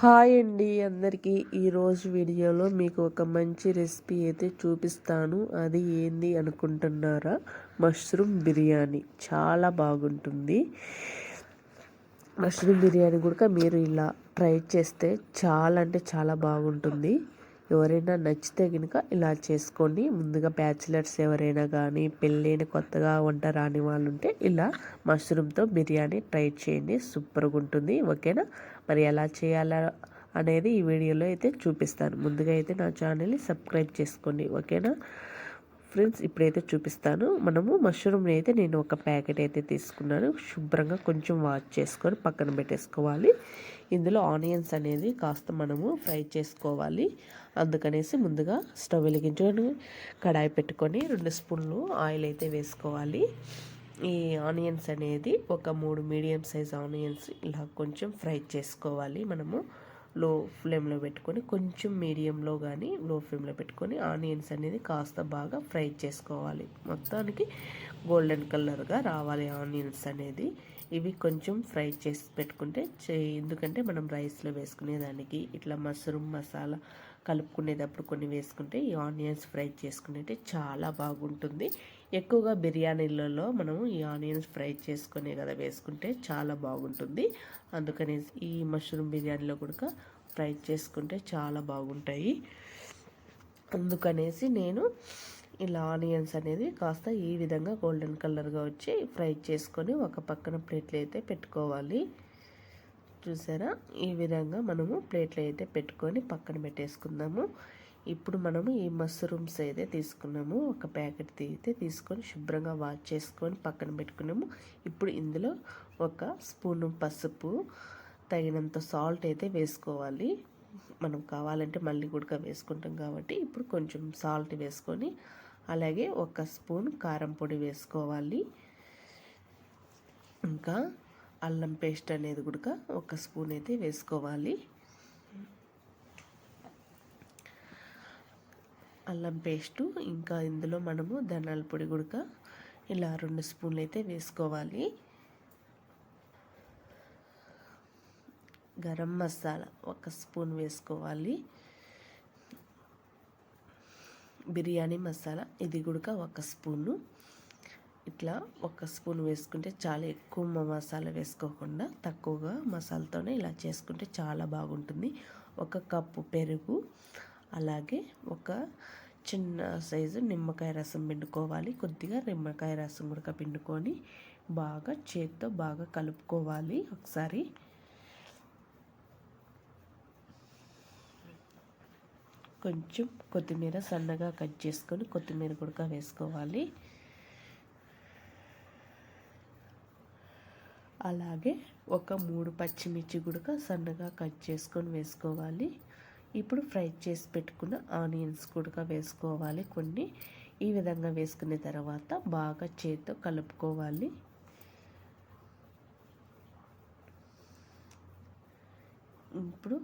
Hi అండి అందరికీ. ఈరోజు వీడియోలో మీకు ఒక మంచి రెసిపీ అయితే చూపిస్తాను. అది ఏంది అనుకుంటున్నారా? మష్రూమ్ బిర్యానీ. చాలా బాగుంటుంది. మష్రూమ్ బిర్యానీ కూడా మీరు ఇలా ట్రై చేస్తే చాలా అంటే చాలా బాగుంటుంది. ఎవరైనా నచ్చితే కనుక ఇలా చేసుకోండి. ముందుగా బ్యాచిలర్స్ ఎవరైనా కానీ పెళ్ళైన కొత్తగా వంట రాని వాళ్ళు ఉంటే ఇలా మష్రూమ్తో బిర్యానీ ట్రై చేయండి. సూపర్గా ఉంటుంది. ఓకేనా? మరి ఎలా చేయాలా అనేది ఈ వీడియోలో అయితే చూపిస్తాను. ముందుగా అయితే నా ఛానల్ని సబ్స్క్రైబ్ చేసుకోండి. ఓకేనా? ఫ్రెండ్స్ ఇప్పుడైతే చూపిస్తాను. మనము మష్రూమ్ని అయితే నేను ఒక ప్యాకెట్ అయితే తీసుకున్నాను. శుభ్రంగా కొంచెం వాష్ చేసుకొని పక్కన పెట్టేసుకోవాలి. ఇందులో ఆనియన్స్ అనేది కాస్త మనము ఫ్రై చేసుకోవాలి. అందుకనేసి ముందుగా స్టవ్ వెలిగించుకొని కడాయి పెట్టుకొని రెండు స్పూన్లు ఆయిల్ అయితే వేసుకోవాలి. ఈ ఆనియన్స్ అనేది ఒక మూడు మీడియం సైజ్ ఆనియన్స్ ఇలా కొంచెం ఫ్రై చేసుకోవాలి. మనము లో ఫ్లేమ్లో పెట్టుకొని కొంచెం మీడియంలో కానీ లో ఫ్లేమ్లో పెట్టుకొని ఆనియన్స్ అనేది కాస్త బాగా ఫ్రై చేసుకోవాలి. మొత్తానికి గోల్డెన్ కలర్గా రావాలి ఆనియన్స్ అనేది. ఇవి కొంచెం ఫ్రై చేసి పెట్టుకుంటే ఎందుకంటే మనం రైస్లో వేసుకునేదానికి ఇట్లా మష్రూమ్ మసాలా కలుపుకునేటప్పుడు కొన్ని వేసుకుంటే ఈ ఆనియన్స్ ఫ్రై చేసుకునేటే చాలా బాగుంటుంది. ఎక్కువగా బిర్యానీలలో మనం ఈ ఆనియన్స్ ఫ్రై చేసుకునే కదా వేసుకుంటే చాలా బాగుంటుంది. అందుకని ఈ మష్రూమ్ బిర్యానీలో కూడా ఫ్రై చేసుకుంటే చాలా బాగుంటాయి. అందుకనేసి నేను ఇలా ఆనియన్స్ అనేది కాస్త ఈ విధంగా గోల్డెన్ కలర్గా వచ్చి ఫ్రై చేసుకొని ఒక పక్కన ప్లేట్లు అయితే పెట్టుకోవాలి. చూసారా? ఈ విధంగా మనము ప్లేట్లు అయితే పెట్టుకొని పక్కన పెట్టేసుకుందాము. ఇప్పుడు మనము ఈ మష్రూమ్స్ అయితే తీసుకున్నాము. ఒక ప్యాకెట్ అయితే తీసుకొని శుభ్రంగా వాష్ చేసుకొని పక్కన పెట్టుకున్నాము. ఇప్పుడు ఇందులో ఒక స్పూను పసుపు తగినంత సాల్ట్ అయితే వేసుకోవాలి. మనం కావాలంటే మళ్ళీ కూడా వేసుకుంటాం కాబట్టి ఇప్పుడు కొంచెం సాల్ట్ వేసుకొని అలాగే ఒక స్పూన్ కారం పొడి వేసుకోవాలి. ఇంకా అల్లం పేస్ట్ అనేది కూడా ఒక స్పూన్ అయితే వేసుకోవాలి. అల్లం పేస్టు ఇంకా ఇందులో మనము ధనాల పొడి కూడా ఇలా రెండు స్పూన్లు అయితే వేసుకోవాలి. గరం మసాలా ఒక స్పూన్ వేసుకోవాలి. బిర్యానీ మసాలా ఇది కూడా ఒక స్పూను. ఇట్లా ఒక స్పూన్ వేసుకుంటే చాలా ఎక్కువ మసాలా వేసుకోకుండా తక్కువగా మసాలాతోనే ఇలా చేసుకుంటే చాలా బాగుంటుంది. ఒక కప్పు పెరుగు అలాగే ఒక చిన్న సైజు నిమ్మకాయ రసం పిండుకోవాలి. కొద్దిగా నిమ్మకాయ రసం కూడా పిండుకొని బాగా చేత్తో బాగా కలుపుకోవాలి ఒకసారి. కొంచెం కొత్తిమీర సన్నగా కట్ చేసుకొని కొత్తిమీర గుడక వేసుకోవాలి. అలాగే ఒక మూడు పచ్చిమిర్చి గుడక సన్నగా కట్ చేసుకొని వేసుకోవాలి. ఇప్పుడు ఫ్రై చేసి పెట్టుకున్న ఆనియన్స్ కూడా వేసుకోవాలి కొన్ని. ఈ విధంగా వేసుకున్న తర్వాత బాగా చేతితో కలుపుకోవాలి. ఇప్పుడు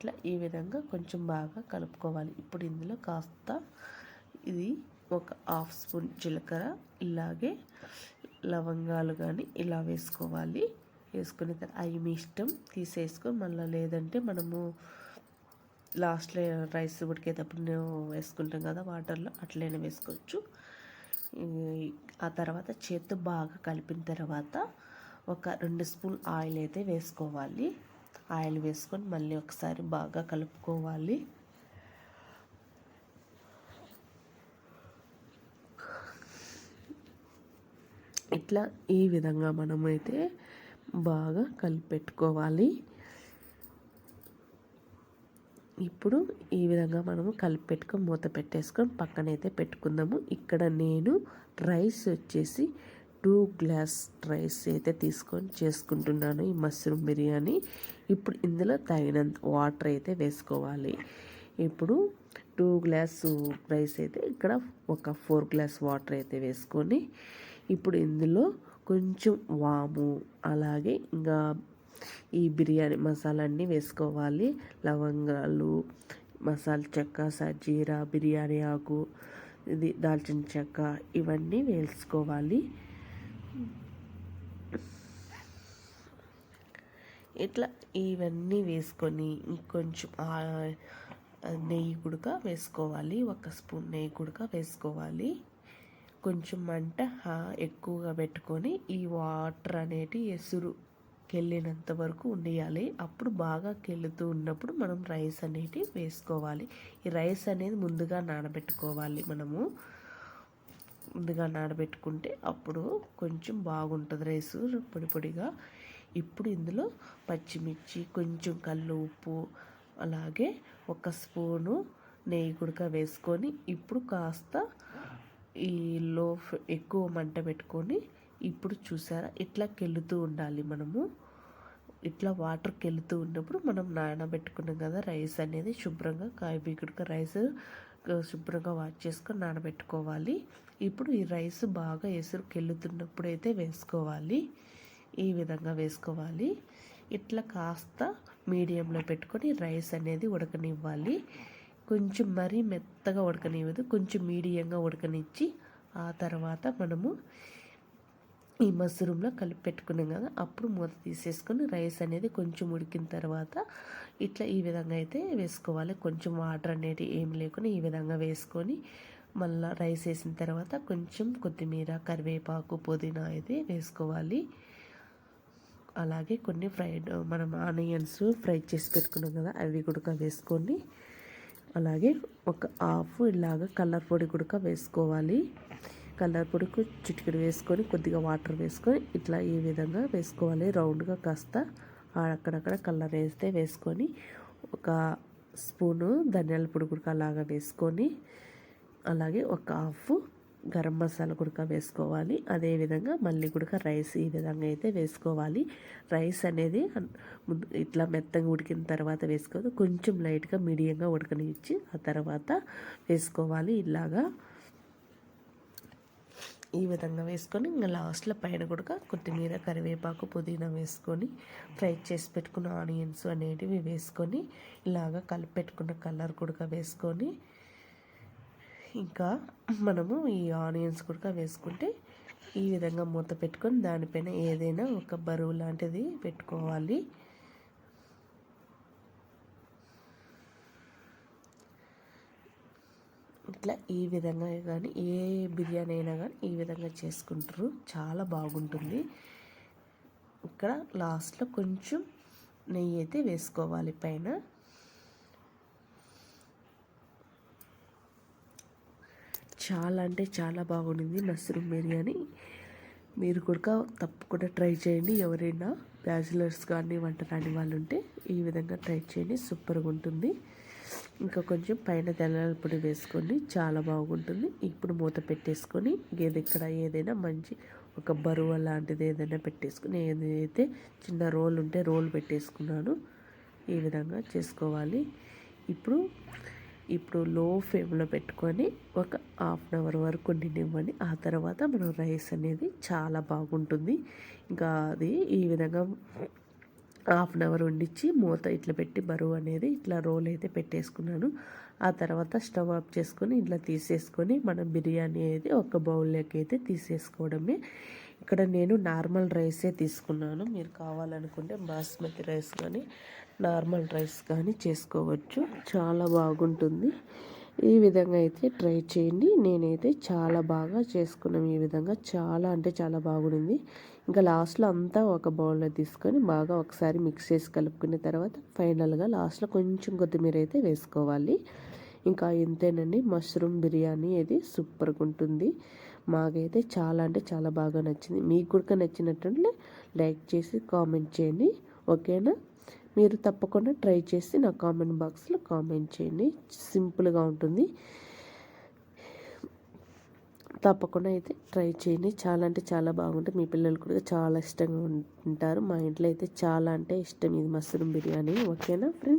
ఇట్లా ఈ విధంగా కొంచెం బాగా కలుపుకోవాలి. ఇప్పుడు ఇందులో కాస్త ఇది ఒక హాఫ్ స్పూన్ జీలకర్ర ఇలాగే లవంగాలు కానీ ఇలా వేసుకోవాలి. వేసుకుని అవి మీ ఇష్టం తీసేసుకొని మళ్ళీ లేదంటే మనము లాస్ట్లో రైస్ ఉడికేటప్పుడు వేసుకుంటాం కదా వాటర్లో అట్లనే వేసుకోవచ్చు. ఆ తర్వాత చేత్తో బాగా కలిపిన తర్వాత ఒక రెండు స్పూన్ ఆయిల్ అయితే వేసుకోవాలి. ఆయిల్ వేసుకొని మళ్ళీ ఒకసారి బాగా కలుపుకోవాలి. ఇట్లా ఈ విధంగా మనమైతే బాగా కలిపెట్టుకోవాలి. ఇప్పుడు ఈ విధంగా మనము కలిపి పెట్టుకొని మూత పెట్టేసుకొని పక్కనైతే పెట్టుకుందాము. ఇక్కడ నేను రైస్ వచ్చేసి టూ గ్లాస్ రైస్ అయితే తీసుకొని చేసుకుంటున్నాను ఈ మష్రూమ్ బిర్యానీ. ఇప్పుడు ఇందులో తగినంత వాటర్ అయితే వేసుకోవాలి. ఇప్పుడు టూ గ్లాస్ రైస్ అయితే ఇక్కడ ఒక ఫోర్ గ్లాస్ వాటర్ అయితే వేసుకొని ఇప్పుడు ఇందులో కొంచెం వాము అలాగే ఇంకా ఈ బిర్యానీ మసాలా అన్నీ వేసుకోవాలి. లవంగాలు మసాలా చెక్క సజీరా బిర్యానీ ఆకు ఇది దాల్చిన చెక్క ఇవన్నీ వేసుకోవాలి. ఇట్లా ఇవన్నీ వేసుకొని ఇంకొంచెం నెయ్యి కుడక వేసుకోవాలి ఒక స్పూన్ నెయ్యి కుడక వేసుకోవాలి. కొంచెం మంట ఎక్కువగా పెట్టుకొని ఈ వాటర్ అనేటి ఎసురు కెళ్ళినంత వరకు ఉండేయాలి. అప్పుడు బాగా కెళ్ళుతూ ఉన్నప్పుడు మనం రైస్ అనేది వేసుకోవాలి. ఈ రైస్ అనేది ముందుగా నానబెట్టుకోవాలి మనము. ముందుగా నానబెట్టుకుంటే అప్పుడు కొంచెం బాగుంటుంది రైస్ పొడి పొడిగా. ఇప్పుడు ఇందులో పచ్చిమిర్చి కొంచెం కళ్ళు ఉప్పు అలాగే ఒక స్పూను నెయ్యి కుడక వేసుకొని ఇప్పుడు కాస్త ఈ లో ఎక్కువ మంట పెట్టుకొని ఇప్పుడు చూసారా ఇట్లా కెళ్ళుతూ ఉండాలి మనము. ఇట్లా వాటర్ కెళ్తూ ఉన్నప్పుడు మనం నానబెట్టుకున్నాం కదా రైస్ అనేది శుభ్రంగా కాయబీకుడుక రైస్ శుభ్రంగా వాష్ చేసుకొని నానబెట్టుకోవాలి. ఇప్పుడు ఈ రైస్ బాగా ఎసురుకెళ్ళుతున్నప్పుడు అయితే వేసుకోవాలి. ఈ విధంగా వేసుకోవాలి. ఇట్లా కాస్త మీడియంలో పెట్టుకొని రైస్ అనేది ఉడకనివ్వాలి. కొంచెం మరీ మెత్తగా ఉడకనివ్వదు. కొంచెం మీడియంగా ఉడకనిచ్చి ఆ తర్వాత మనము ఈ మష్రూమ్లో కలిపి పెట్టుకున్నాం కదా అప్పుడు మూత తీసేసుకొని రైస్ అనేది కొంచెం ఉడికిన తర్వాత ఇట్లా ఈ విధంగా అయితే వేసుకోవాలి. కొంచెం వాటర్ అనేది ఏం లేకుండా ఈ విధంగా వేసుకొని మళ్ళీ రైస్ వేసిన తర్వాత కొంచెం కొత్తిమీర కరివేపాకు పుదీనా అయితే వేసుకోవాలి. అలాగే కొన్ని ఫ్రైడ్ మనం ఆనియన్స్ ఫ్రై చేసి పెట్టుకున్నాం కదా అవి కూడా వేసుకొని అలాగే ఒక హాఫ్ ఇలాగ కలర్ పొడి కూడా వేసుకోవాలి. కలర్ పొడికి చిటికెడు వేసుకొని కొద్దిగా వాటర్ వేసుకొని ఇట్లా ఈ విధంగా వేసుకోవాలి. రౌండ్గా కాస్త అక్కడక్కడ కలర్ వేస్తే వేసుకొని ఒక స్పూను ధనియాల పొడి కూడా అలాగా వేసుకొని అలాగే ఒక హాఫ్ గరం మసాలా గుడక వేసుకోవాలి. అదేవిధంగా మళ్ళీ గుడక రైస్ ఈ విధంగా అయితే వేసుకోవాలి. రైస్ అనేది ఇట్లా మెత్తగా ఉడికిన తర్వాత వేసుకోవాలి. కొంచెం లైట్గా మీడియంగా ఉడకనిచ్చి ఆ తర్వాత వేసుకోవాలి ఇలాగా. ఈ విధంగా వేసుకొని ఇంకా లాస్ట్లో పైన కూడా కొత్తిమీర కరివేపాకు పుదీనా వేసుకొని ఫ్రై చేసి పెట్టుకున్న ఆనియన్స్ అనేటివి వేసుకొని ఇలాగా కలిపి పెట్టుకున్న కలర్ కూడా వేసుకొని ఇంకా మనము ఈ ఆనియన్స్ కూడా వేసుకుంటే ఈ విధంగా మూత పెట్టుకొని దానిపైన ఏదైనా ఒక బరువు లాంటిది పెట్టుకోవాలి. ఇట్లా ఈ విధంగా కానీ ఏ బిర్యానీ అయినా కానీ ఈ విధంగా చేసుకుంటారు. చాలా బాగుంటుంది. ఇక్కడ లాస్ట్లో కొంచెం నెయ్యి అయితే వేసుకోవాలి పైన. చాలా అంటే చాలా బాగుండింది మష్రూమ్ బిర్యానీ. మీరు కూడా తప్పకుండా ట్రై చేయండి. ఎవరైనా బ్యాచిలర్స్ కానీ వంట రాని వాళ్ళు ఉంటే ఈ విధంగా ట్రై చేయండి. సూపర్గా ఉంటుంది. ఇంకా కొంచెం పైన తెల్లల పొడి వేసుకొని చాలా బాగుంటుంది. ఇప్పుడు మూత పెట్టేసుకొని ఏది ఇక్కడ ఏదైనా మంచి ఒక బరువు లాంటిది ఏదైనా పెట్టేసుకుని ఏదైతే చిన్న రోల్ ఉంటే రోల్ పెట్టేసుకున్నాను. ఈ విధంగా చేసుకోవాలి. ఇప్పుడు ఇప్పుడు లో ఫ్లేమ్లో పెట్టుకొని ఒక హాఫ్ అన్ అవర్ వరకు నివ్వండి ఆ తర్వాత మనం రైస్ అనేది చాలా బాగుంటుంది. ఇంకా అది ఈ విధంగా హాఫ్ అన్ అవర్ వండించి మూత ఇట్లా పెట్టి బరువు అనేది ఇట్లా రోల్ అయితే పెట్టేసుకున్నాను. ఆ తర్వాత స్టవ్ ఆఫ్ చేసుకొని ఇట్లా తీసేసుకొని మనం బిర్యానీ అయితే ఒక బౌల్లోకి అయితే తీసేసుకోవడమే. ఇక్కడ నేను నార్మల్ రైసే తీసుకున్నాను. మీరు కావాలనుకుంటే బాస్మతి రైస్ కానీ నార్మల్ రైస్ కానీ చేసుకోవచ్చు. చాలా బాగుంటుంది. ఈ విధంగా అయితే ట్రై చేయండి. నేనైతే చాలా బాగా చేసుకున్నాం ఈ విధంగా చాలా అంటే చాలా బాగుంది ఇంకా లాస్ట్లో అంతా ఒక బౌల్లో తీసుకొని బాగా ఒకసారి మిక్స్ చేసి కలుపుకున్న తర్వాత ఫైనల్గా లాస్ట్లో కొంచెం కొత్తిమీర అయితే వేసుకోవాలి. ఇంకా ఇంతేనండి. మష్రూమ్ బిర్యానీ అది సూపర్గా ఉంటుంది. మాకైతే చాలా అంటే చాలా బాగా నచ్చింది. మీకు కూడా నచ్చినట్టుంటే లైక్ చేసి కామెంట్ చేయండి. ఓకేనా? మీరు తప్పకుండా ట్రై చేసి నా కామెంట్ బాక్స్లో కామెంట్ చేయండి. సింపుల్గా ఉంటుంది. తప్పకుండా అయితే ట్రై చేయండి. చాలా అంటే చాలా బాగుంటుంది. మీ పిల్లలు కూడా చాలా ఇష్టంగా ఉంటారు. మా ఇంట్లో అయితే చాలా అంటే ఇష్టం. ఇది మష్రూమ్ బిర్యానీ. ఓకేనా ఫ్రెండ్స్?